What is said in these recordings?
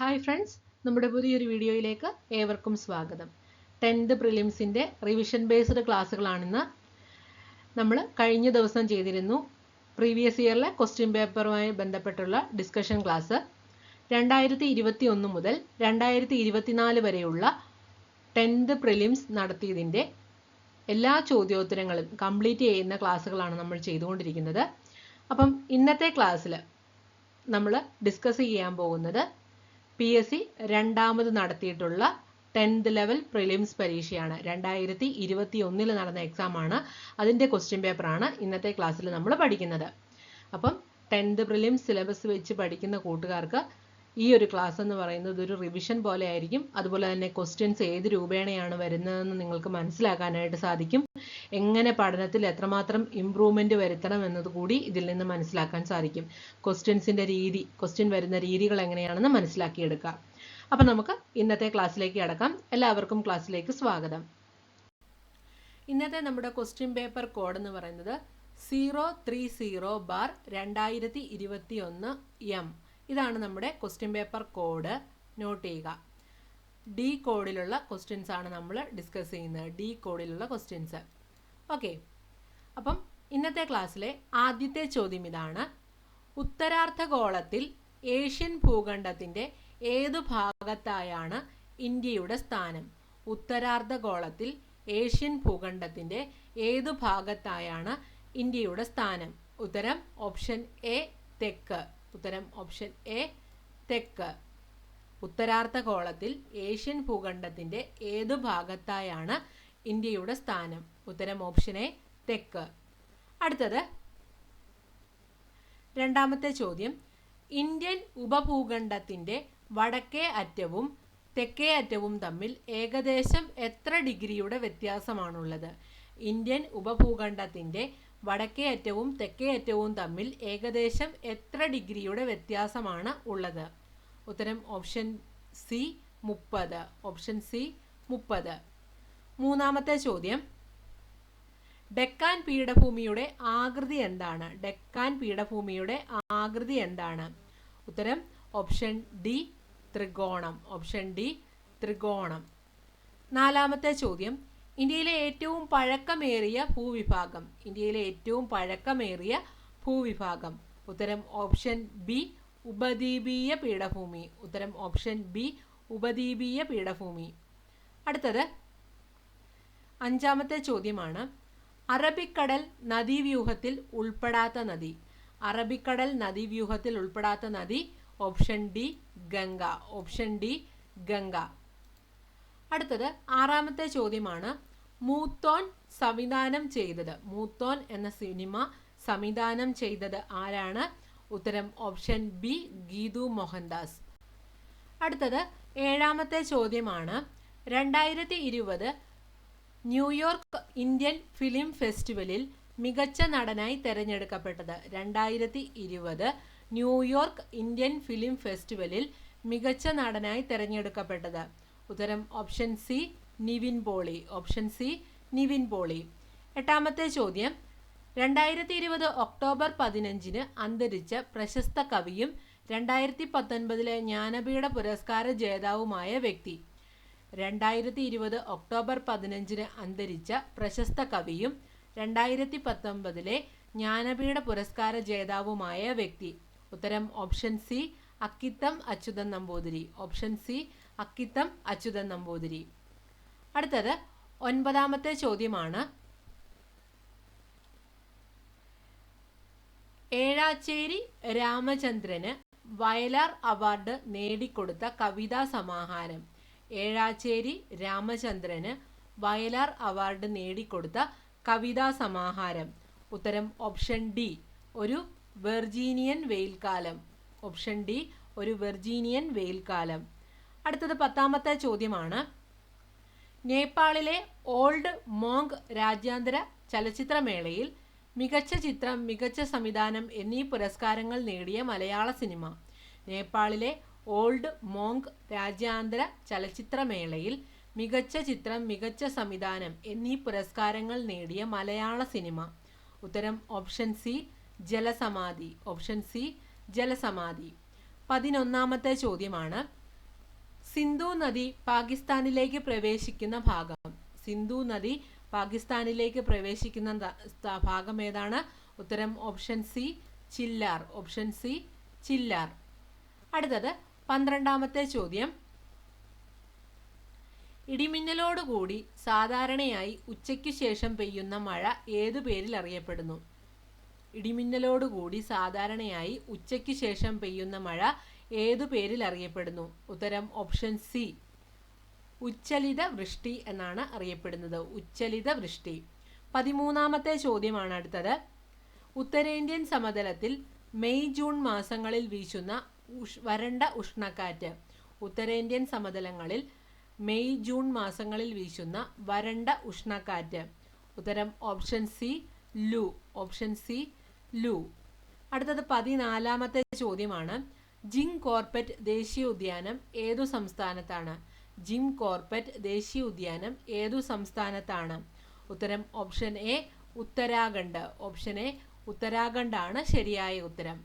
Hi friends നമ്മുടെ പുതിയൊരു വീഡിയോയിലേക്ക് ഏവർക്കും സ്വാഗതം. ടെൻത്ത് പ്രിലിംസിന്റെ റിവിഷൻ ബേസ്ഡ് ക്ലാസ്സുകളാണിന്ന്. നമ്മൾ കഴിഞ്ഞ ദിവസം ചെയ്തിരുന്നു പ്രീവിയസ് ഇയറിലെ ക്വസ്റ്റ്യൻ പേപ്പറുമായി ബന്ധപ്പെട്ടുള്ള ഡിസ്കഷൻ ക്ലാസ് രണ്ടായിരത്തി ഇരുപത്തി ഒന്ന് മുതൽ രണ്ടായിരത്തി ഇരുപത്തിനാല് വരെയുള്ള ടെൻത്ത് പ്രിലിംസ് നടത്തിയതിന്റെ എല്ലാ ചോദ്യോത്തരങ്ങളും കംപ്ലീറ്റ് ചെയ്യുന്ന ക്ലാസ്സുകളാണ് നമ്മൾ ചെയ്തുകൊണ്ടിരിക്കുന്നത്. അപ്പം ഇന്നത്തെ ക്ലാസ്സിൽ നമ്മൾ ഡിസ്കസ് ചെയ്യാൻ പോകുന്നത് പി എസ് സി രണ്ടാമത് നടത്തിയിട്ടുള്ള ടെൻത്ത് ലെവൽ പ്രിലിംസ് പരീക്ഷയാണ്. രണ്ടായിരത്തി ഇരുപത്തി ഒന്നിൽ നടന്ന എക്സാം ആണ്. അതിന്റെ ക്വസ്റ്റ്യൻ പേപ്പറാണ് ഇന്നത്തെ ക്ലാസ്സിൽ നമ്മൾ പഠിക്കുന്നത്. അപ്പം ടെൻത്ത് പ്രിലിംസ് സിലബസ് വെച്ച് പഠിക്കുന്ന കൂട്ടുകാർക്ക് ഈ ഒരു ക്ലാസ് എന്ന് പറയുന്നത് ഒരു റിവിഷൻ പോലെ ആയിരിക്കും. അതുപോലെ തന്നെ ക്വസ്റ്റ്യൻസ് ഏത് രൂപേണയാണ് വരുന്നതെന്ന് നിങ്ങൾക്ക് മനസ്സിലാക്കാനായിട്ട് സാധിക്കും. എങ്ങനെ പഠനത്തിൽ എത്രമാത്രം ഇമ്പ്രൂവ്മെന്റ് വരുത്തണം എന്നത് കൂടി ഇതിൽ നിന്ന് മനസ്സിലാക്കാൻ സാധിക്കും. ക്വസ്റ്റ്യൻസിന്റെ രീതി ക്വസ്റ്റ്യൻ വരുന്ന രീതികൾ എങ്ങനെയാണെന്ന് മനസ്സിലാക്കിയെടുക്കാം. അപ്പം നമുക്ക് ഇന്നത്തെ ക്ലാസ്സിലേക്ക് കടക്കാം. എല്ലാവർക്കും ക്ലാസ്സിലേക്ക് സ്വാഗതം. ഇന്നത്തെ നമ്മുടെ ക്വസ്റ്റ്യൻ പേപ്പർ കോഡ് എന്ന് പറയുന്നത് സീറോ ത്രീ സീറോ ബാർ രണ്ടായിരത്തി ഇരുപത്തി ഒന്ന് എം ഇതാണ് നമ്മുടെ ക്വസ്റ്റ്യൻ പേപ്പർ കോഡ് നോട്ട് ചെയ്യുക. ഡി കോഡിലുള്ള ക്വസ്റ്റ്യൻസ് ആണ് നമ്മൾ ഡിസ്കസ് ചെയ്യുന്നത്. ഡി കോഡിലുള്ള ക്വസ്റ്റ്യൻസ് ഓക്കെ അപ്പം ഇന്നത്തെ ക്ലാസ്സിലെ ആദ്യത്തെ ചോദ്യം ഇതാണ്. ഉത്തരാർദ്ധഗോളത്തിൽ ഏഷ്യൻ ഭൂഖണ്ഡത്തിന്റെ ഏതു ഭാഗത്തായാണ് ഇന്ത്യയുടെ സ്ഥാനം? ഉത്തരാർദ്ധഗോളത്തിൽ ഏഷ്യൻ ഭൂഖണ്ഡത്തിന്റെ ഏതു ഭാഗത്തായാണ് ഇന്ത്യയുടെ സ്ഥാനം? ഉത്തരം ഓപ്ഷൻ എ തെക്ക്. ഉത്തരം ഓപ്ഷൻ എ തെക്ക്. ഉത്തരാർത്ഥ കോളത്തിൽ ഏഷ്യൻ ഭൂഖണ്ഡത്തിന്റെ ഏതു ഭാഗത്തായാണ് ഇന്ത്യയുടെ സ്ഥാനം? ഉത്തരം ഓപ്ഷൻ എ തെക്ക്. അടുത്തത്. രണ്ടാമത്തെ ചോദ്യം. ഇന്ത്യൻ ഉപഭൂഖണ്ഡത്തിന്റെ വടക്കേ അറ്റവും തെക്കേ അറ്റവും തമ്മിൽ ഏകദേശം എത്ര ഡിഗ്രിയുടെ വ്യത്യാസമാണുള്ളത്? ഇന്ത്യൻ ഉപഭൂഖണ്ഡത്തിന്റെ വടക്കേ അറ്റവും തെക്കേ അറ്റവും തമ്മിൽ ഏകദേശം എത്ര ഡിഗ്രിയുടെ വ്യത്യാസമാണ് ഉള്ളത്? ഉത്തരം ഓപ്ഷൻ സി മുപ്പത്. ഓപ്ഷൻ സി മുപ്പത്. മൂന്നാമത്തെ ചോദ്യം. ഡെക്കാൻ പീഠഭൂമിയുടെ ആകൃതി എന്താണ്? ഡെക്കാൻ പീഠഭൂമിയുടെ ആകൃതി എന്താണ്? ഉത്തരം ഓപ്ഷൻ ഡി ത്രികോണം. ഓപ്ഷൻ ഡി ത്രികോണം. നാലാമത്തെ ചോദ്യം. ഇന്ത്യയിലെ ഏറ്റവും പഴക്കമേറിയ ഭൂവിഭാഗം ഇന്ത്യയിലെ ഏറ്റവും പഴക്കമേറിയ ഭൂവിഭാഗം. ഉത്തരം ഓപ്ഷൻ ബി ഉപദ്വീപീയ പീഠഭൂമി. ഉത്തരം ഓപ്ഷൻ ബി ഉപദ്വീപീയ പീഠഭൂമി. അടുത്തത് അഞ്ചാമത്തെ ചോദ്യമാണ്. അറബിക്കടൽ നദീവ്യൂഹത്തിൽ ഉൾപ്പെടാത്ത നദി. അറബിക്കടൽ നദീവ്യൂഹത്തിൽ ഉൾപ്പെടാത്ത നദി option D Ganga. Option D Ganga. അടുത്തത് ആറാമത്തെ ചോദ്യമാണ്. മൂത്തോൻ സംവിധാനം ചെയ്തത്. മൂത്തോൻ എന്ന സിനിമ സംവിധാനം ചെയ്തത് ആരാണ്? ഉത്തരം ഓപ്ഷൻ ബി ഗീതു മോഹൻദാസ്. അടുത്തത് ഏഴാമത്തെ ചോദ്യമാണ്. രണ്ടായിരത്തി ഇരുപത് ന്യൂയോർക്ക് ഇന്ത്യൻ ഫിലിം ഫെസ്റ്റിവലിൽ മികച്ച നടനായി തിരഞ്ഞെടുക്കപ്പെട്ടത്. രണ്ടായിരത്തി ഇരുപത് ന്യൂയോർക്ക് ഇന്ത്യൻ ഫിലിം ഫെസ്റ്റിവലിൽ മികച്ച നടനായി തിരഞ്ഞെടുക്കപ്പെട്ടത്. ഉത്തരം option C Nivin Pauly option C Nivin Pauly. എട്ടാമത്തെ ചോദ്യം. രണ്ടായിരത്തി ഇരുപത് ഒക്ടോബർ പതിനഞ്ചിന് അന്തരിച്ച പ്രശസ്ത കവിയും രണ്ടായിരത്തി പത്തൊൻപതിലെ ജ്ഞാനപീഠ പുരസ്കാര ജേതാവുമായ വ്യക്തി. രണ്ടായിരത്തി ഇരുപത് ഒക്ടോബർ പതിനഞ്ചിന് അന്തരിച്ച പ്രശസ്ത കവിയും രണ്ടായിരത്തി പത്തൊമ്പതിലെ ജ്ഞാനപീഠ പുരസ്കാര ജേതാവുമായ വ്യക്തി. ഉത്തരം option C Akkitham Achuthan Namboothiri. Option C Akkitham Achuthan Namboothiri. അടുത്തത് ഒൻപതാമത്തെ ചോദ്യമാണ്. ഏഴാച്ചേരി രാമചന്ദ്രന് വയലാർ അവാർഡ് നേടിക്കൊടുത്ത കവിതാ സമാഹാരം. ഏഴാച്ചേരി രാമചന്ദ്രന് വയലാർ അവാർഡ് നേടിക്കൊടുത്ത കവിതാ സമാഹാരം. ഉത്തരം ഓപ്ഷൻ ഡി ഒരു വെർജീനിയൻ വെയിൽക്കാലം ഓപ്ഷൻ ഡി ഒരു വെർജീനിയൻ വെയിൽക്കാലം അടുത്തത് പത്താമത്തെ ചോദ്യമാണ്. നേപ്പാളിലെ ഓൾഡ് മോങ് രാജ്യാന്തര ചലച്ചിത്രമേളയിൽ മികച്ച ചിത്രം മികച്ച സംവിധാനം എന്നീ പുരസ്കാരങ്ങൾ നേടിയ മലയാള സിനിമ. നേപ്പാളിലെ ഓൾഡ് മോങ് രാജ്യാന്തര ചലച്ചിത്രമേളയിൽ മികച്ച ചിത്രം മികച്ച സംവിധാനം എന്നീ പുരസ്കാരങ്ങൾ നേടിയ മലയാള സിനിമ. ഉത്തരം option C Jalasamadhi. Option C Jalasamadhi. പതിനൊന്നാമത്തെ ചോദ്യമാണ് സിന്ധു നദി പാകിസ്ഥാനിലേക്ക് പ്രവേശിക്കുന്ന ഭാഗം. സിന്ധു നദി പാകിസ്ഥാനിലേക്ക് പ്രവേശിക്കുന്ന ഭാഗം ഏതാണ്? ഉത്തരം option C Chillar. Option C Chillar. അടുത്തത് പന്ത്രണ്ടാമത്തെ ചോദ്യം. ഇടിമിന്നലോടുകൂടി സാധാരണയായി ഉച്ചയ്ക്ക് ശേഷം പെയ്യുന്ന മഴ ഏതു പേരിൽ അറിയപ്പെടുന്നു? ഇടിമിന്നലോടുകൂടി സാധാരണയായി ഉച്ചയ്ക്ക് ശേഷം പെയ്യുന്ന മഴ ഏതു പേരിൽ അറിയപ്പെടുന്നു? ഉത്തരം ഓപ്ഷൻ സി ഉച്ചലിത വൃഷ്ടി എന്നാണ് അറിയപ്പെടുന്നത്. ഉച്ചലിത വൃഷ്ടി. പതിമൂന്നാമത്തെ ചോദ്യമാണ് അടുത്തത്. ഉത്തരേന്ത്യൻ സമതലത്തിൽ മെയ് ജൂൺ മാസങ്ങളിൽ വീശുന്ന ഉഷ് വരണ്ട ഉഷ്ണക്കാറ്റ്. ഉത്തരേന്ത്യൻ സമതലങ്ങളിൽ മെയ് ജൂൺ മാസങ്ങളിൽ വീശുന്ന വരണ്ട ഉഷ്ണക്കാറ്റ്. ഉത്തരം option C Loo. Option C Loo. അടുത്തത് പതിനാലാമത്തെ ചോദ്യമാണ്. ജിം കോർപ്പറ്റ് ദേശീയ ഉദ്യാനം ഏതു സംസ്ഥാനത്താണ്? ജിം കോർപ്പറ്റ് ദേശീയ ഉദ്യാനം ഏതു സംസ്ഥാനത്താണ്? ഉത്തരം option A Uttarakhand. Option A Uttarakhand ആണ് ശരിയായ ഉത്തരം.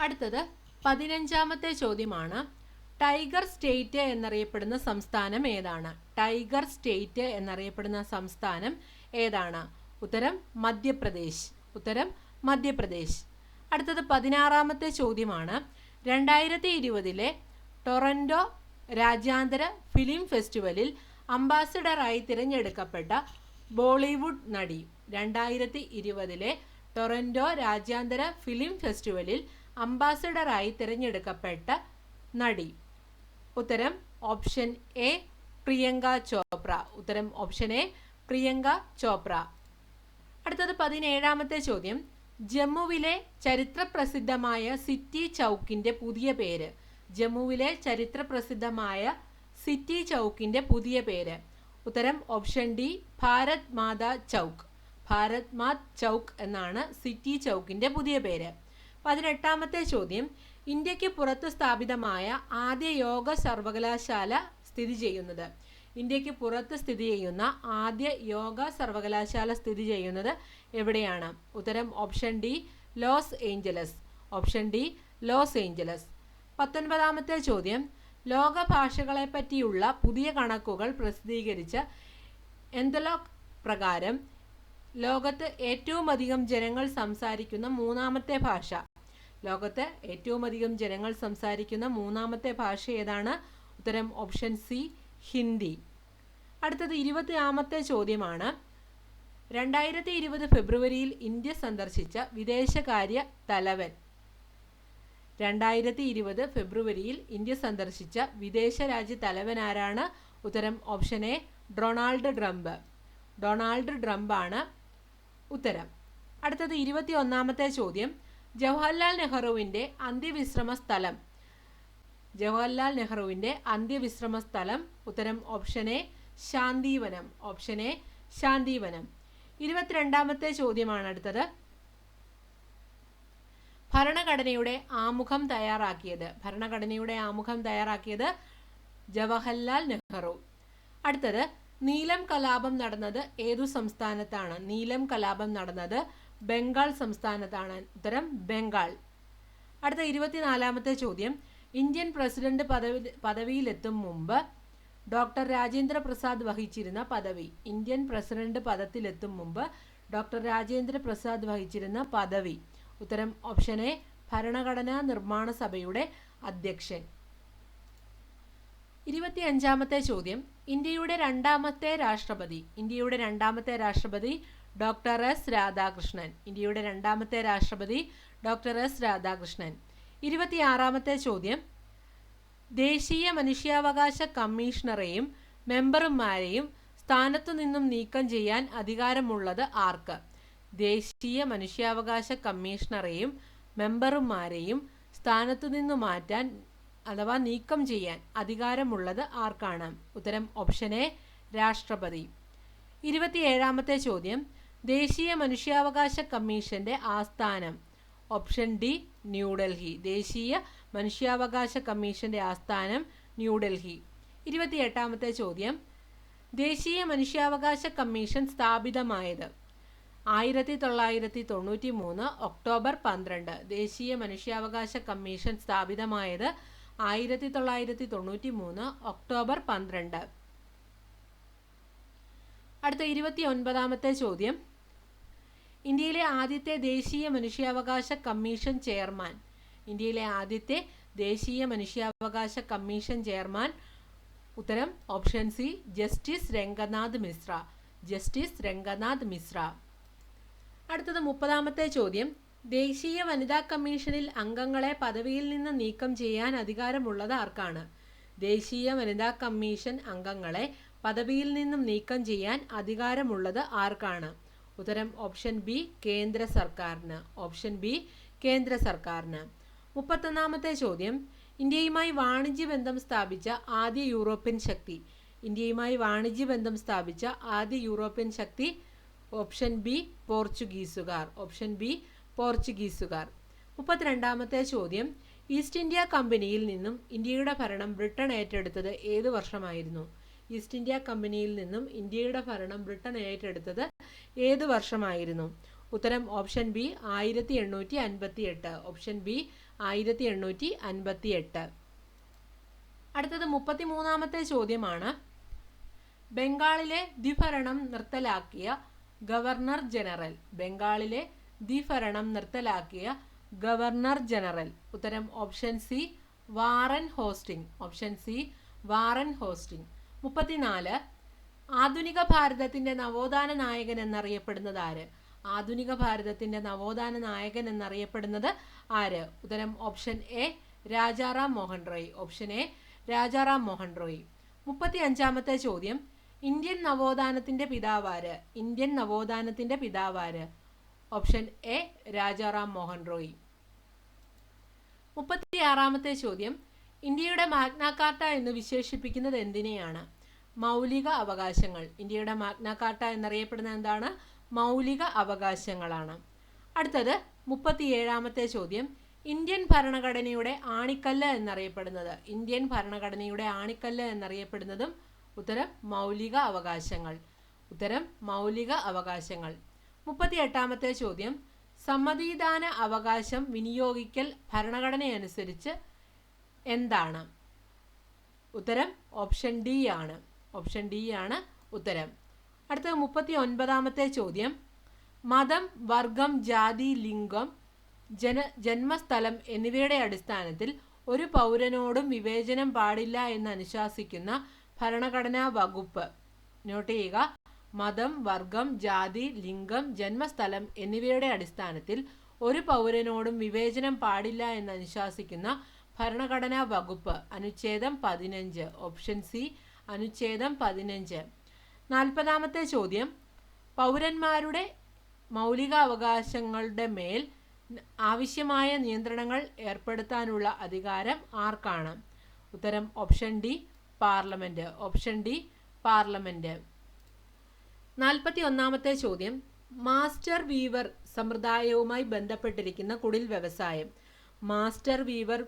അടുത്തത് പതിനഞ്ചാമത്തെ ചോദ്യമാണ്. ടൈഗർ സ്റ്റേറ്റ് എന്നറിയപ്പെടുന്ന സംസ്ഥാനം ഏതാണ്? ടൈഗർ സ്റ്റേറ്റ് എന്നറിയപ്പെടുന്ന സംസ്ഥാനം ഏതാണ്? ഉത്തരം മധ്യപ്രദേശ്. ഉത്തരം മധ്യപ്രദേശ്. അടുത്തത് പതിനാറാമത്തെ ചോദ്യമാണ്. രണ്ടായിരത്തി ഇരുപതിലെ ടൊറന്റോ രാജ്യാന്തര ഫിലിം ഫെസ്റ്റിവലിൽ അംബാസിഡറായി തിരഞ്ഞെടുക്കപ്പെട്ട ബോളിവുഡ് നടി രണ്ടായിരത്തി ഇരുപതിലെ ടൊറന്റോ രാജ്യാന്തര ഫിലിം ഫെസ്റ്റിവലിൽ അംബാസിഡറായി തിരഞ്ഞെടുക്കപ്പെട്ട നടി. ഉത്തരം ഓപ്ഷൻ എ പ്രിയങ്ക ചോപ്ര. ഉത്തരം ഓപ്ഷൻ എ പ്രിയങ്ക ചോപ്ര. അടുത്തത് പതിനേഴാമത്തെ ചോദ്യം. ജമ്മുവിലെ ചരിത്രപ്രസിദ്ധമായ സിറ്റി ചൗക്കിന്റെ പുതിയ പേര്. ജമ്മുവിലെ ചരിത്രപ്രസിദ്ധമായ സിറ്റി ചൗക്കിന്റെ പുതിയ പേര്. ഉത്തരം ഓപ്ഷൻ ഡി ഭാരത് മാതാ ചൗക്ക്. ഭാരത് മാത് ചൗക്ക് എന്നാണ് സിറ്റി ചൗക്കിന്റെ പുതിയ പേര്. പതിനെട്ടാമത്തെ ചോദ്യം. ഇന്ത്യയ്ക്ക് പുറത്ത് സ്ഥാപിതമായ ആദ്യ യോഗ സർവകലാശാല സ്ഥിതി ചെയ്യുന്നത്. ഇന്ത്യയ്ക്ക് പുറത്ത് സ്ഥിതി ചെയ്യുന്ന ആദ്യ യോഗ സർവകലാശാല സ്ഥിതി ചെയ്യുന്നത് എവിടെയാണ്? ഉത്തരം option D Los Angeles. Option D Los Angeles. പത്തൊൻപതാമത്തെ ചോദ്യം. ലോക ഭാഷകളെ പറ്റിയുള്ള പുതിയ കണക്കുകൾ പ്രസിദ്ധീകരിച്ച എന്തലോക് പ്രകാരം ലോകത്ത് ഏറ്റവും അധികം ജനങ്ങൾ സംസാരിക്കുന്ന മൂന്നാമത്തെ ഭാഷ? ലോകത്ത് ഏറ്റവും അധികം ജനങ്ങൾ സംസാരിക്കുന്ന മൂന്നാമത്തെ ഭാഷ ഏതാണ്? ഉത്തരം ഓപ്ഷൻ സി ഹിന്ദി. അടുത്തത് ഇരുപത്തിയാമത്തെ ചോദ്യമാണ്. രണ്ടായിരത്തി ഇരുപത് ഫെബ്രുവരിയിൽ ഇന്ത്യ സന്ദർശിച്ച വിദേശകാര്യ തലവൻ. രണ്ടായിരത്തി ഇരുപത് ഫെബ്രുവരിയിൽ ഇന്ത്യ സന്ദർശിച്ച വിദേശ രാജ്യ തലവൻ ആരാണ് ഉത്തരം option A Donald Trump. Donald ട്രംപാണ് ഉത്തരം. അടുത്തത് ഇരുപത്തി ഒന്നാമത്തെ ചോദ്യം. ജവഹർലാൽ നെഹ്റുവിന്റെ അന്ത്യവിശ്രമ സ്ഥലം ജവഹർലാൽ നെഹ്റുവിന്റെ അന്ത്യവിശ്രമ സ്ഥലം ഉത്തരം option A Shantivanam. Option A Shantivanam. ഇരുപത്തിരണ്ടാമത്തെ ചോദ്യമാണ് അടുത്തത്. ഭരണഘടനയുടെ ആമുഖം തയ്യാറാക്കിയത്. ഭരണഘടനയുടെ ആമുഖം തയ്യാറാക്കിയത് ജവഹർലാൽ നെഹ്റു. അടുത്തത് നീലം കലാപം നടന്നത് ഏതു സംസ്ഥാനത്താണ്? നീലം കലാപം നടന്നത് ബംഗാൾ സംസ്ഥാനത്താണ്. ഉത്തരം ബംഗാൾ. അടുത്ത ഇരുപത്തിനാലാമത്തെ ചോദ്യം. ഇന്ത്യൻ പ്രസിഡന്റ് പദവി പദവിയിലെത്തും മുമ്പ് ഡോക്ടർ രാജേന്ദ്ര പ്രസാദ് വഹിച്ചിരുന്ന പദവി. ഇന്ത്യൻ പ്രസിഡന്റ് പദത്തിലെത്തും മുമ്പ് ഡോക്ടർ രാജേന്ദ്ര പ്രസാദ് വഹിച്ചിരുന്ന പദവി. ഉത്തരം ഓപ്ഷൻ എ ഭരണഘടനാ നിർമ്മാണ സഭയുടെ അധ്യക്ഷൻ. ഇരുപത്തിയഞ്ചാമത്തെ ചോദ്യം. ഇന്ത്യയുടെ രണ്ടാമത്തെ രാഷ്ട്രപതി. ഇന്ത്യയുടെ രണ്ടാമത്തെ രാഷ്ട്രപതി ഡോക്ടർ എസ് രാധാകൃഷ്ണൻ. ഇന്ത്യയുടെ രണ്ടാമത്തെ രാഷ്ട്രപതി ഡോക്ടർ എസ് രാധാകൃഷ്ണൻ. ഇരുപത്തിയാറാമത്തെ ചോദ്യം. ദേശീയ മനുഷ്യാവകാശ കമ്മീഷണറെയും മെമ്പർമാരെയും സ്ഥാനത്തു നിന്നും നീക്കം ചെയ്യാൻ അധികാരമുള്ളത് ആർക്ക്? ദേശീയ മനുഷ്യാവകാശ കമ്മീഷണറെയും മെമ്പർമാരെയും സ്ഥാനത്തു നിന്ന് മാറ്റാൻ അഥവാ നീക്കം ചെയ്യാൻ അധികാരമുള്ളത് ആർക്കാണ്? ഉത്തരം ഓപ്ഷൻ എ രാഷ്ട്രപതി. ഇരുപത്തിയേഴാമത്തെ ചോദ്യം. ദേശീയ മനുഷ്യാവകാശ കമ്മീഷന്റെ ആസ്ഥാനം. Option D New Delhi. ദേശീയ മനുഷ്യാവകാശ കമ്മീഷന്റെ ആസ്ഥാനം ന്യൂഡൽഹി. ഇരുപത്തിയെട്ടാമത്തെ ചോദ്യം. ദേശീയ മനുഷ്യാവകാശ കമ്മീഷൻ സ്ഥാപിതമായത് ആയിരത്തി തൊള്ളായിരത്തി തൊണ്ണൂറ്റി മൂന്ന് ഒക്ടോബർ പന്ത്രണ്ട്. ദേശീയ മനുഷ്യാവകാശ കമ്മീഷൻ സ്ഥാപിതമായത് ആയിരത്തി തൊള്ളായിരത്തി തൊണ്ണൂറ്റി മൂന്ന് ഒക്ടോബർ പന്ത്രണ്ട്. അടുത്ത ഇരുപത്തി ഒൻപതാമത്തെ ചോദ്യം. ഇന്ത്യയിലെ ആദ്യത്തെ ദേശീയ മനുഷ്യാവകാശ കമ്മീഷൻ ചെയർമാൻ. ഇന്ത്യയിലെ ആദ്യത്തെ ദേശീയ മനുഷ്യാവകാശ കമ്മീഷൻ ചെയർമാൻ. ഉത്തരം option C justice Ranganath Mishra. Justice Ranganath Mishra. അടുത്തത് മുപ്പതാമത്തെ ചോദ്യം. ദേശീയ വനിതാ കമ്മീഷനിൽ അംഗങ്ങളെ പദവിയിൽ നിന്ന് നീക്കം ചെയ്യാൻ അധികാരമുള്ളത് ആർക്കാണ്? ദേശീയ വനിതാ കമ്മീഷൻ അംഗങ്ങളെ പദവിയിൽ നിന്നും നീക്കം ചെയ്യാൻ അധികാരമുള്ളത് ആർക്കാണ്? ഉത്തരം ഓപ്ഷൻ ബി കേന്ദ്ര സർക്കാരിന് ഓപ്ഷൻ ബി കേന്ദ്ര സർക്കാരിന്. മുപ്പത്തൊന്നാമത്തെ ചോദ്യം ഇന്ത്യയുമായി വാണിജ്യ ബന്ധം സ്ഥാപിച്ച ആദ്യ യൂറോപ്യൻ ശക്തി. ഇന്ത്യയുമായി വാണിജ്യ ബന്ധം സ്ഥാപിച്ച ആദ്യ യൂറോപ്യൻ ശക്തി ഓപ്ഷൻ ബി പോർച്ചുഗീസുകാർ ഓപ്ഷൻ ബി പോർച്ചുഗീസുകാർ. മുപ്പത്തിരണ്ടാമത്തെ ചോദ്യം ഈസ്റ്റ് ഇന്ത്യ കമ്പനിയിൽ നിന്നും ഇന്ത്യയുടെ ഭരണം ബ്രിട്ടൻ ഏറ്റെടുത്തത് ഏത് വർഷമായിരുന്നു? ഈസ്റ്റ് ഇന്ത്യ കമ്പനിയിൽ നിന്നും ഇന്ത്യയുടെ ഭരണം ബ്രിട്ടൻ ഏറ്റെടുത്തത് ഏത് വർഷമായിരുന്നു? ഉത്തരം ഓപ്ഷൻ ബി ആയിരത്തി എണ്ണൂറ്റി അൻപത്തി എട്ട് ഓപ്ഷൻ ബി ആയിരത്തി എണ്ണൂറ്റി അൻപത്തി എട്ട് അടുത്തത് മുപ്പത്തിമൂന്നാമത്തെ ചോദ്യമാണ്. ബംഗാളിലെ ദ്വിഭരണം നിർത്തലാക്കിയ ഗവർണർ ജനറൽ. ബംഗാളിലെ ദ്വിഭരണം നിർത്തലാക്കിയ ഗവർണർ ജനറൽ. ഉത്തരം option C Warren Hastings. Option C Warren Hastings. മുപ്പത്തിനാല്. ആധുനിക ഭാരതത്തിന്റെ നവോത്ഥാന നായകൻ എന്നറിയപ്പെടുന്നത് ആര്? ആധുനിക ഭാരതത്തിന്റെ നവോത്ഥാന നായകൻ എന്നറിയപ്പെടുന്നത് ആര്? ഉത്തരം option A Rajaram Mohan Roy. Option A Rajaram Mohan Roy. മുപ്പത്തി അഞ്ചാമത്തെ ചോദ്യം. ഇന്ത്യൻ നവോത്ഥാനത്തിന്റെ പിതാവാര് ഇന്ത്യൻ നവോത്ഥാനത്തിന്റെ പിതാവാര് ഓപ്ഷൻ എ രാജാറാം മോഹൻ റോയ്. മുപ്പത്തിയാറാമത്തെ ചോദ്യം. ഇന്ത്യയുടെ മാഗ്നാകാർട്ട എന്ന് വിശേഷിപ്പിക്കുന്നത് എന്തിനെയാണ്? മൗലിക അവകാശങ്ങൾ. ഇന്ത്യയുടെ മാഗ്നാകാർട്ട എന്നറിയപ്പെടുന്നത് എന്താണ്? മൗലിക അവകാശങ്ങളാണ്. അടുത്തത് മുപ്പത്തിയേഴാമത്തെ ചോദ്യം. ഇന്ത്യൻ ഭരണഘടനയുടെ ആണിക്കല്ല് എന്നറിയപ്പെടുന്നത്. ഇന്ത്യൻ ഭരണഘടനയുടെ ആണിക്കല്ല് എന്നറിയപ്പെടുന്നതും ഉത്തരം മൗലിക അവകാശങ്ങൾ. ഉത്തരം മൗലിക അവകാശങ്ങൾ. മുപ്പത്തി എട്ടാമത്തെ ചോദ്യം. സമ്മതിദാന അവകാശം വിനിയോഗിക്കൽ ഭരണഘടനയനുസരിച്ച് എന്താണ്? ഉത്തരം ഓപ്ഷൻ ഡി ആണ്. ഓപ്ഷൻ ഡി ആണ് ഉത്തരം. അടുത്ത മുപ്പത്തി ഒൻപതാമത്തെ ചോദ്യം. മതം വർഗം ജാതി ലിംഗം ജന ജന്മസ്ഥലം എന്നിവയുടെ അടിസ്ഥാനത്തിൽ ഒരു പൗരനോടും വിവേചനം പാടില്ല എന്ന് അനുശാസിക്കുന്ന ഭരണഘടനാ വകുപ്പ്. നോട്ട് ചെയ്യുക. മതം വർഗം ജാതി ലിംഗം ജന്മസ്ഥലം എന്നിവയുടെ അടിസ്ഥാനത്തിൽ ഒരു പൗരനോടും വിവേചനം പാടില്ല എന്ന് അനുശാസിക്കുന്ന ഭരണഘടനാ വകുപ്പ് അനുച്ഛേദം പതിനഞ്ച്. ഓപ്ഷൻ സി അനുച്ഛേദം പതിനഞ്ച്. നാൽപ്പതാമത്തെ ചോദ്യം. പൗരന്മാരുടെ മൗലികാവകാശങ്ങളുടെ മേൽ ആവശ്യമായ നിയന്ത്രണങ്ങൾ ഏർപ്പെടുത്താനുള്ള അധികാരം ആർക്കാണ്? ഉത്തരം option D parliament option D parliament നാൽപ്പത്തി ഒന്നാമത്തെ ചോദ്യം. മാസ്റ്റർ വീവർ സമ്പ്രദായവുമായി ബന്ധപ്പെട്ടിരിക്കുന്ന കുടിൽ വ്യവസായം. മാസ്റ്റർ വീവർ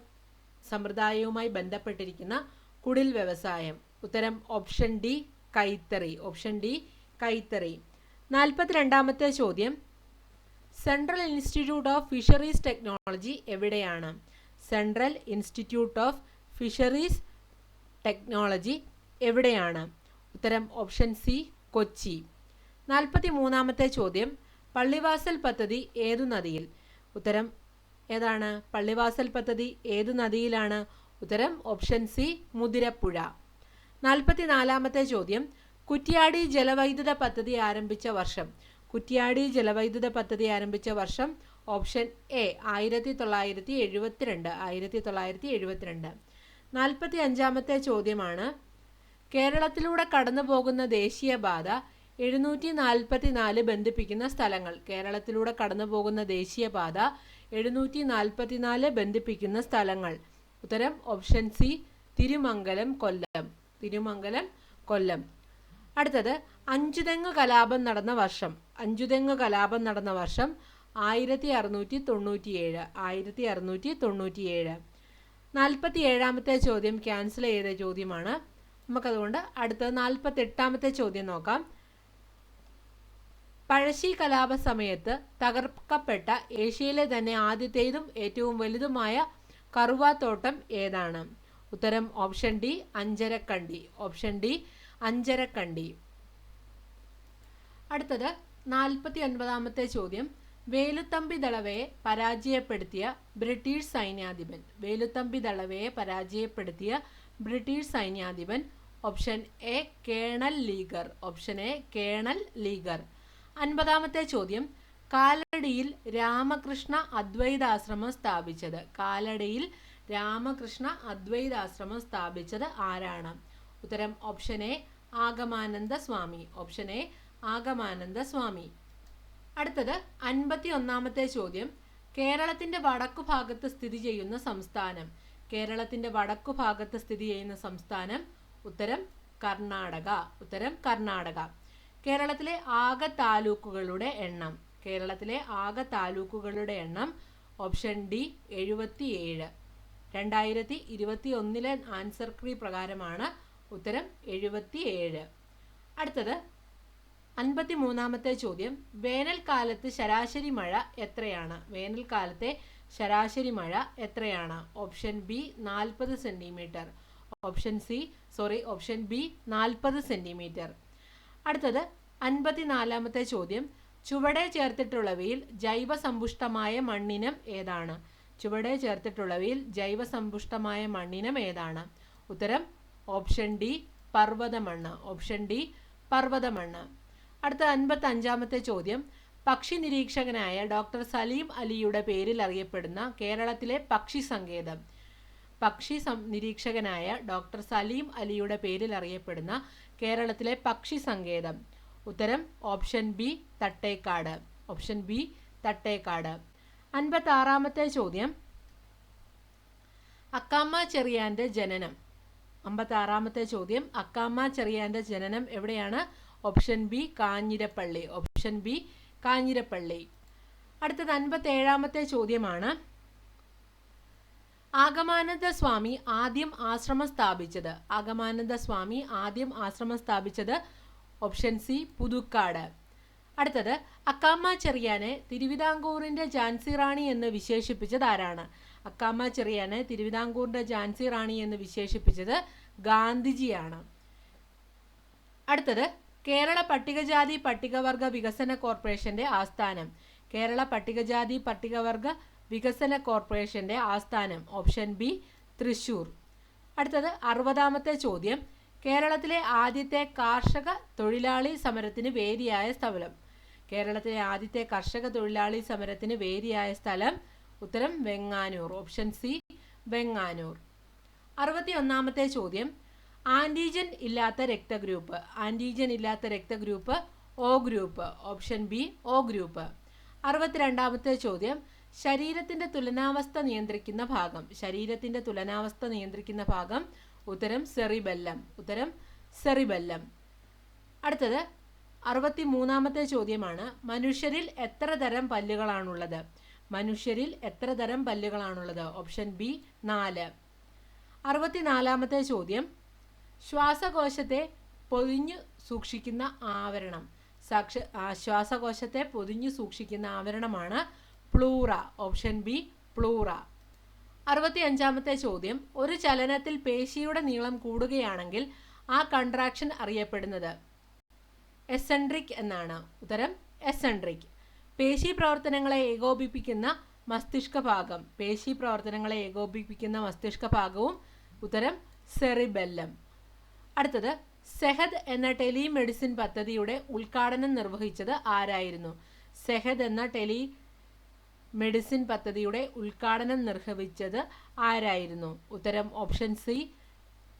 സമ്പ്രദായവുമായി ബന്ധപ്പെട്ടിരിക്കുന്ന കുടിൽ വ്യവസായം. ഉത്തരം ഓപ്ഷൻ ഡി കൈത്തറി. ഓപ്ഷൻ ഡി കൈത്തറി. നാൽപ്പത്തിരണ്ടാമത്തെ ചോദ്യം. Central institute of fisheries technology എവിടെയാണ്? Central institute of fisheries technology എവിടെയാണ്? ഉത്തരം ഓപ്ഷൻ സി കൊച്ചി. നാൽപ്പത്തി മൂന്നാമത്തെ ചോദ്യം. പള്ളിവാസൽ പദ്ധതി ഏതു നദിയിൽ? ഉത്തരം ഏതാണ്? പള്ളിവാസൽ പദ്ധതി ഏത് നദിയിലാണ്? ഉത്തരം ഓപ്ഷൻ സി മുതിരപ്പുഴ. നാൽപ്പത്തി നാലാമത്തെ ചോദ്യം. കുറ്റ്യാടി ജലവൈദ്യുത പദ്ധതി ആരംഭിച്ച വർഷം. കുറ്റ്യാടി ജലവൈദ്യുത പദ്ധതി ആരംഭിച്ച വർഷം ഓപ്ഷൻ എ ആയിരത്തി തൊള്ളായിരത്തി എഴുപത്തിരണ്ട് ആയിരത്തി തൊള്ളായിരത്തി എഴുപത്തിരണ്ട് നാൽപ്പത്തി അഞ്ചാമത്തെ ചോദ്യമാണ്. കേരളത്തിലൂടെ കടന്നു പോകുന്ന ദേശീയപാത എഴുന്നൂറ്റി നാൽപ്പത്തി നാല് ബന്ധിപ്പിക്കുന്ന സ്ഥലങ്ങൾ. കേരളത്തിലൂടെ കടന്നു പോകുന്ന ദേശീയപാത എഴുന്നൂറ്റി നാൽപ്പത്തി നാല് ബന്ധിപ്പിക്കുന്ന സ്ഥലങ്ങൾ. ഉത്തരം ഓപ്ഷൻ സി തിരുമംഗലം കൊല്ലം. തിരുമംഗലം കൊല്ലം. അടുത്തത് അഞ്ചുതെങ്ങ് കലാപം നടന്ന വർഷം. അഞ്ചുതെങ്ങ് കലാപം നടന്ന വർഷം ആയിരത്തി അറുന്നൂറ്റി തൊണ്ണൂറ്റിയേഴ് ആയിരത്തി അറുന്നൂറ്റി തൊണ്ണൂറ്റിയേഴ് നാൽപ്പത്തി ഏഴാമത്തെ ചോദ്യം ക്യാൻസൽ ചെയ്ത ചോദ്യമാണ്. നമുക്കതുകൊണ്ട് അടുത്തത് നാൽപ്പത്തി എട്ടാമത്തെ ചോദ്യം നോക്കാം. പഴശ്ശി കലാപ സമയത്ത് തകർക്കപ്പെട്ട ഏഷ്യയിലെ തന്നെ ആദ്യത്തേതും ഏറ്റവും വലുതുമായ കറുവാത്തോട്ടം ഏതാണ്? ഉത്തരം option D Anjarakandy. Option D Anjarakandy. അടുത്തത് നാൽപ്പത്തി ഒൻപതാമത്തെ ചോദ്യം. വേലുത്തമ്പി ദളവയെ പരാജയപ്പെടുത്തിയ ബ്രിട്ടീഷ് സൈന്യാധിപൻ. വേലുത്തമ്പി ദളവയെ പരാജയപ്പെടുത്തിയ British സൈന്യാധിപൻ. Option A colonel Leger. Option A colonel Leger. അൻപതാമത്തെ ചോദ്യം. കാലടിയിൽ രാമകൃഷ്ണ അദ്വൈതാശ്രമം സ്ഥാപിച്ചത്. കാലടിയിൽ രാമകൃഷ്ണ അദ്വൈതാശ്രമം സ്ഥാപിച്ചത് ആരാണ്? ഉത്തരം option A Agamananda Swami. Option A Agamananda Swami. അടുത്തത് അൻപത്തി ഒന്നാമത്തെ ചോദ്യം. കേരളത്തിന്റെ വടക്കു ഭാഗത്ത് സ്ഥിതി ചെയ്യുന്ന സംസ്ഥാനം. കേരളത്തിന്റെ വടക്കു ഭാഗത്ത് സ്ഥിതി ചെയ്യുന്ന സംസ്ഥാനം ഉത്തരം കർണാടക. ഉത്തരം കർണാടക. കേരളത്തിലെ ആകെ താലൂക്കുകളുടെ എണ്ണം. കേരളത്തിലെ ആകെ താലൂക്കുകളുടെ എണ്ണം ഓപ്ഷൻ ഡി എഴുപത്തിയേഴ്. രണ്ടായിരത്തി ഇരുപത്തി ഒന്നിലെ ആൻസർ ക്രീ പ്രകാരമാണ് ഉത്തരം എഴുപത്തിയേഴ്. അടുത്തത് അൻപത്തി മൂന്നാമത്തെ ചോദ്യം. വേനൽക്കാലത്ത് ശരാശരി മഴ എത്രയാണ്? വേനൽക്കാലത്തെ ശരാശരി മഴ എത്രയാണ്? ഓപ്ഷൻ ബി നാൽപ്പത് centimetre option C sorry option B നാൽപ്പത് സെന്റിമീറ്റർ. അടുത്തത് അൻപത്തിനാലാമത്തെ ചോദ്യം. ചുവടെ ചേർത്തിട്ടുള്ളവയിൽ ജൈവസമ്പുഷ്ടമായ മണ്ണിനം ഏതാണ്? ചുവടെ ചേർത്തിട്ടുള്ളവയിൽ ജൈവസമ്പുഷ്ടമായ മണ്ണിനം ഏതാണ്? ഉത്തരം ഓപ്ഷൻ ഡി പർവതമണ്ണ്. ഓപ്ഷൻ ഡി പർവതമണ്ണ്. അടുത്ത അൻപത്തി അഞ്ചാമത്തെ ചോദ്യം. പക്ഷി നിരീക്ഷകനായ ഡോക്ടർ സലീം അലിയുടെ പേരിൽ അറിയപ്പെടുന്ന കേരളത്തിലെ പക്ഷി സങ്കേതം. പക്ഷി നിരീക്ഷകനായ ഡോക്ടർ സലീം അലിയുടെ പേരിൽ അറിയപ്പെടുന്ന കേരളത്തിലെ പക്ഷി സങ്കേതം. ഉത്തരം option B Thattekad. Option B Thattekad. അൻപത്തി ആറാമത്തെ ചോദ്യം. അക്കാമ്മ ചെറിയാന്റെ ജനനം. അമ്പത്തി ആറാമത്തെ ചോദ്യം. അക്കാമ്മ ചെറിയാന്റെ ജനനം എവിടെയാണ്? Option B Kanjirappally. Option B Kanjirappally. അടുത്തത് അൻപത്തി ഏഴാമത്തെ ചോദ്യമാണ്. ആഗമാനന്ദ സ്വാമി ആദ്യം ആശ്രമം സ്ഥാപിച്ചത്. ആഗമാനന്ദ സ്വാമി ആദ്യം ആശ്രമം സ്ഥാപിച്ചത് ഓപ്ഷൻ സി പുതുക്കാട്. അടുത്തത് അക്കാമ്മ ചെറിയാനെ തിരുവിതാംകൂറിന്റെ ജാൻസി റാണി എന്ന് വിശേഷിപ്പിച്ചത് ആരാണ്? അക്കാമ്മ ചെറിയാനെ തിരുവിതാംകൂറിന്റെ ജാൻസി റാണി എന്ന് വിശേഷിപ്പിച്ചത് ഗാന്ധിജിയാണ്. അടുത്തത് കേരള പട്ടികജാതി പട്ടികവർഗ വികസന കോർപ്പറേഷന്റെ ആസ്ഥാനം. കേരള പട്ടികജാതി പട്ടികവർഗ വികസന കോർപ്പറേഷന്റെ ആസ്ഥാനം ഓപ്ഷൻ ബി തൃശൂർ. അടുത്തത് അറുപതാമത്തെ ചോദ്യം. കേരളത്തിലെ ആദ്യത്തെ കാർഷക തൊഴിലാളി സമരത്തിന് വേദിയായ സ്ഥലം. കേരളത്തിലെ ആദ്യത്തെ കർഷക തൊഴിലാളി സമരത്തിന് വേദിയായ സ്ഥലം ഉത്തരം വെങ്ങാനൂർ ഓപ്ഷൻ സി വെങ്ങാനൂർ. അറുപത്തി ഒന്നാമത്തെ ചോദ്യം. ആന്റിജൻ ഇല്ലാത്ത രക്തഗ്രൂപ്പ്. ആന്റിജൻ ഇല്ലാത്ത രക്തഗ്രൂപ്പ് O group option B O group. അറുപത്തിരണ്ടാമത്തെ ചോദ്യം. ശരീരത്തിന്റെ തുലനാവസ്ഥ നിയന്ത്രിക്കുന്ന ഭാഗം. ശരീരത്തിന്റെ തുലനാവസ്ഥ നിയന്ത്രിക്കുന്ന ഭാഗം ഉത്തരം സെറിബെല്ലം. ഉത്തരം സെറിബെല്ലം. അടുത്തത് അറുപത്തി മൂന്നാമത്തെ ചോദ്യമാണ്. മനുഷ്യരിൽ എത്ര തരം പല്ലുകളാണുള്ളത്? മനുഷ്യരിൽ എത്ര തരം പല്ലുകളാണുള്ളത്? ഓപ്ഷൻ ബി നാല്. അറുപത്തിനാലാമത്തെ ചോദ്യം. ശ്വാസകോശത്തെ പൊതിഞ്ഞു സൂക്ഷിക്കുന്ന ആവരണം. സാക്ഷ ശ്വാസകോശത്തെ പൊതിഞ്ഞു സൂക്ഷിക്കുന്ന ആവരണമാണ് പ്ലൂറ ഓപ്ഷൻ ബി പ്ലൂറ അറുപത്തി അഞ്ചാമത്തെ ചോദ്യം. ഒരു ചലനത്തിൽ പേശിയുടെ നീളം കൂടുകയാണെങ്കിൽ ആ കൺട്രാക്ഷൻ അറിയപ്പെടുന്നത് എസെൻട്രിക് എന്നാണ്. ഉത്തരം എസെൻട്രിക്. പേശി പ്രവർത്തനങ്ങളെ ഏകോപിപ്പിക്കുന്ന മസ്തിഷ്ക ഭാഗം. പേശി പ്രവർത്തനങ്ങളെ ഏകോപിപ്പിക്കുന്ന മസ്തിഷ്ക ഭാഗവും ഉത്തരം സെറിബെല്ലം അടുത്തത് സെഹദ് എന്ന ടെലിമെഡിസിൻ പദ്ധതിയുടെ ഉദ്ഘാടനം നിർവഹിച്ചത് ആരായിരുന്നു? സെഹദ് എന്ന ടെലി മെഡിസിൻ പദ്ധതിയുടെ ഉദ്ഘാടനം നിർവഹിച്ചത് ആരായിരുന്നു? ഉത്തരം option C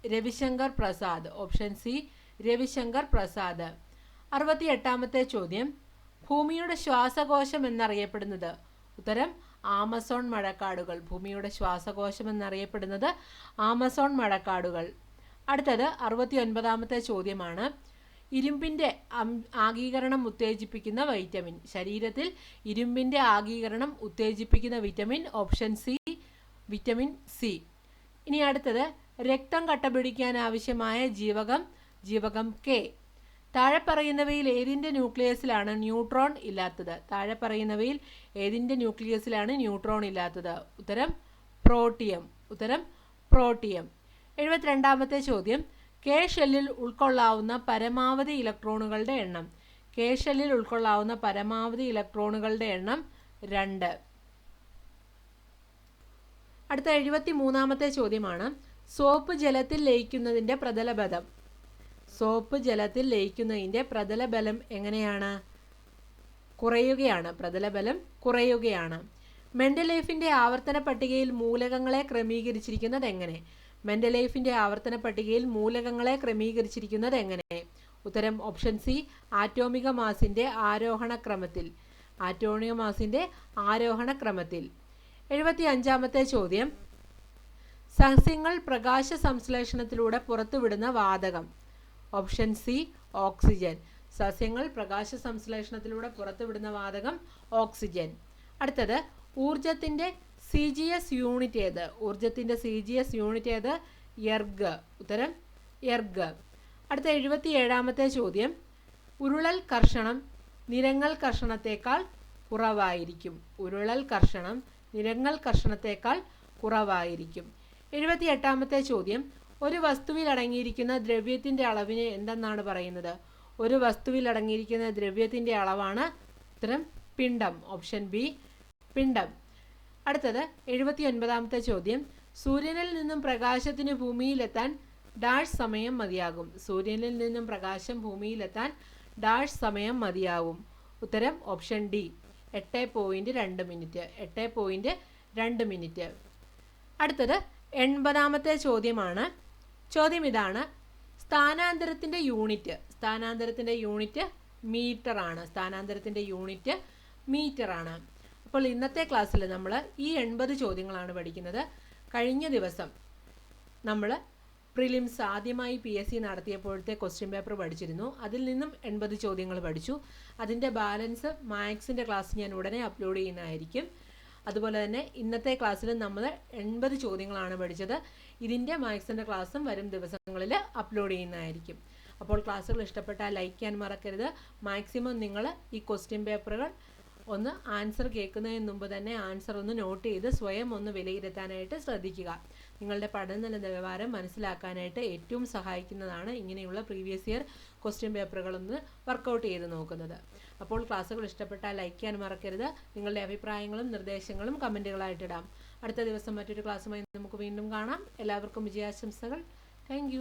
Ravishankar Prasad. Option C Ravishankar Prasad. അറുപത്തി എട്ടാമത്തെ ചോദ്യം ഭൂമിയുടെ ശ്വാസകോശം എന്നറിയപ്പെടുന്നത് ഉത്തരം ആമസോൺ മഴക്കാടുകൾ. ഭൂമിയുടെ ശ്വാസകോശം എന്നറിയപ്പെടുന്നത് ആമസോൺ മഴക്കാടുകൾ. അടുത്തത് അറുപത്തി ഒൻപതാമത്തെ ചോദ്യമാണ് ഇരുമ്പിന്റെ ആഗീകരണം ഉത്തേജിപ്പിക്കുന്ന വൈറ്റമിൻ ശരീരത്തിൽ ഇരുമ്പിന്റെ ആഗീകരണം ഉത്തേജിപ്പിക്കുന്ന vitamin option C vitamin C ഇനി അടുത്തത് രക്തം കട്ടപിടിക്കാൻ ആവശ്യമായ ജീവകം ജീവകം കെ താഴെ പറയുന്നവയിൽ ഏതിന്റെ ന്യൂക്ലിയസിലാണ് ന്യൂട്രോൺ ഇല്ലാത്തത്? താഴെ പറയുന്നവയിൽ ഏതിന്റെ ന്യൂക്ലിയസിലാണ് ന്യൂട്രോൺ ഇല്ലാത്തത്? ഉത്തരം പ്രോട്ടിയം. ഉത്തരം പ്രോട്ടിയം. എഴുപത്തിരണ്ടാമത്തെ ചോദ്യം കെ ഷെല്ലിൽ ഉൾക്കൊള്ളാവുന്ന പരമാവധി ഇലക്ട്രോണുകളുടെ എണ്ണം. കെ ഷെല്ലിൽ ഉൾക്കൊള്ളാവുന്ന പരമാവധി ഇലക്ട്രോണുകളുടെ എണ്ണം രണ്ട്. അടുത്ത എഴുപത്തി മൂന്നാമത്തെ ചോദ്യമാണ്. സോപ്പ് ജലത്തിൽ ലയിക്കുന്നതിന്റെ പ്രതലബലം. സോപ്പ് ജലത്തിൽ ലയിക്കുന്നതിന്റെ പ്രതലബലം എങ്ങനെയാണ്? കുറയുകയാണ്. പ്രതലബലം കുറയുകയാണ്. മെൻഡലൈഫിന്റെ ആവർത്തന പട്ടികയിൽ മൂലകങ്ങളെ ക്രമീകരിച്ചിരിക്കുന്നത് എങ്ങനെ? മെൻഡലൈഫിന്റെ ആവർത്തന പട്ടികയിൽ മൂലകങ്ങളെ ക്രമീകരിച്ചിരിക്കുന്നത് എങ്ങനെ? ഉത്തരം ഓപ്ഷൻ സി ആറ്റോമിക മാസിന്റെ ആരോഹണ ക്രമത്തിൽ. ആറ്റോമിക മാസിന്റെ ആരോഹണ ക്രമത്തിൽ. എഴുപത്തി അഞ്ചാമത്തെ ചോദ്യം. സസ്യങ്ങൾ പ്രകാശ സംശ്ലേഷണത്തിലൂടെ പുറത്തുവിടുന്ന വാതകം. Option C oxygen. സസ്യങ്ങൾ പ്രകാശ സംശ്ലേഷണത്തിലൂടെ പുറത്തുവിടുന്ന വാതകം ഓക്സിജൻ. അടുത്തത് ഊർജത്തിന്റെ സി ജി എസ് യൂണിറ്റ് ഏത്? ഊർജത്തിന്റെ സി ജി എസ് യൂണിറ്റ് ഏത്? എർഗ് ഉത്തരം എർഗ് അടുത്ത എഴുപത്തി ഏഴാമത്തെ ചോദ്യം. ഉരുളൽ കർഷണം നിരങ്ങൽ കർഷണത്തേക്കാൾ കുറവായിരിക്കും. ഉരുളൽ കർഷണം നിരങ്ങൽ കർഷണത്തേക്കാൾ കുറവായിരിക്കും. എഴുപത്തി എട്ടാമത്തെ ചോദ്യം. ഒരു വസ്തുവിൽ അടങ്ങിയിരിക്കുന്ന ദ്രവ്യത്തിന്റെ അളവിനെ എന്തെന്നാണ് പറയുന്നത്? ഒരു വസ്തുവിൽ അടങ്ങിയിരിക്കുന്ന ദ്രവ്യത്തിന്റെ അളവാണ് ഉത്തരം പിണ്ഡം. ഓപ്ഷൻ ബി പിണ്ഡം. അടുത്തത് എഴുപത്തി ഒൻപതാമത്തെ ചോദ്യം. സൂര്യനിൽ നിന്നും പ്രകാശത്തിന് ഭൂമിയിലെത്താൻ ഡാഷ് സമയം മതിയാകും. സൂര്യനിൽ നിന്നും പ്രകാശം ഭൂമിയിലെത്താൻ ഡാഷ് സമയം മതിയാകും ഉത്തരം ഓപ്ഷൻ ഡി. എട്ട് പോയിന്റ് രണ്ട് മിനിറ്റ്. എട്ട് പോയിന്റ് രണ്ട് മിനിറ്റ്. അടുത്തത് എൺപതാമത്തെ ചോദ്യമാണ്. ചോദ്യം ഇതാണ്. സ്ഥാനാന്തരത്തിന്റെ യൂണിറ്റ്. സ്ഥാനാന്തരത്തിന്റെ യൂണിറ്റ് മീറ്ററാണ്. സ്ഥാനാന്തരത്തിന്റെ യൂണിറ്റ് മീറ്ററാണ്. അപ്പോൾ ഇന്നത്തെ ക്ലാസ്സിൽ നമ്മൾ ഈ എൺപത് ചോദ്യങ്ങളാണ് പഠിക്കുന്നത്. കഴിഞ്ഞ ദിവസം നമ്മൾ പ്രിലിംസ് ആദ്യമായി പി എസ് സി നടത്തിയപ്പോഴത്തെ ക്വസ്റ്റ്യൻ പേപ്പർ പഠിച്ചിരുന്നു. അതിൽ നിന്നും എൺപത് ചോദ്യങ്ങൾ പഠിച്ചു. അതിന്റെ ബാലൻസ് മാത്സിന്റെ ക്ലാസ് ഞാൻ ഉടനെ അപ്ലോഡ് ചെയ്യുന്നതായിരിക്കും. അതുപോലെ തന്നെ ഇന്നത്തെ ക്ലാസ്സിൽ നമ്മൾ എൺപത് ചോദ്യങ്ങളാണ് പഠിച്ചത്. ഇതിന്റെ മാത്സിന്റെ ക്ലാസ്സും വരും ദിവസങ്ങളിൽ അപ്ലോഡ് ചെയ്യുന്നതായിരിക്കും. അപ്പോൾ ക്ലാസ്സുകൾ ഇഷ്ടപ്പെട്ടാൽ ലൈക്ക് ചെയ്യാൻ മറക്കരുത്. മാക്സിമം നിങ്ങൾ ഈ ക്വസ്റ്റ്യൻ പേപ്പറുകൾ ഒന്ന് ആൻസർ കേൾക്കുന്നതിന് മുമ്പ് തന്നെ ആൻസർ ഒന്ന് നോട്ട് ചെയ്ത് സ്വയം ഒന്ന് വിലയിരുത്താനായിട്ട് ശ്രദ്ധിക്കുക. നിങ്ങളുടെ പഠന നിലവാരം മനസ്സിലാക്കാനായിട്ട് ഏറ്റവും സഹായിക്കുന്നതാണ് ഇങ്ങനെയുള്ള പ്രീവിയസ് ഇയർ ക്വസ്റ്റ്യൻ പേപ്പറുകളൊന്ന് വർക്കൗട്ട് ചെയ്ത് നോക്കുന്നത്. അപ്പോൾ ക്ലാസ്സുകൾ ഇഷ്ടപ്പെട്ടാൽ ലൈക്ക് ചെയ്യാൻ മറക്കരുത്. നിങ്ങളുടെ അഭിപ്രായങ്ങളും നിർദ്ദേശങ്ങളും കമന്റുകളായിട്ടിടാം അടുത്ത ദിവസം മറ്റൊരു ക്ലാസ്സുമായി നമുക്ക് വീണ്ടും കാണാം. എല്ലാവർക്കും വിജയാശംസകൾ. താങ്ക്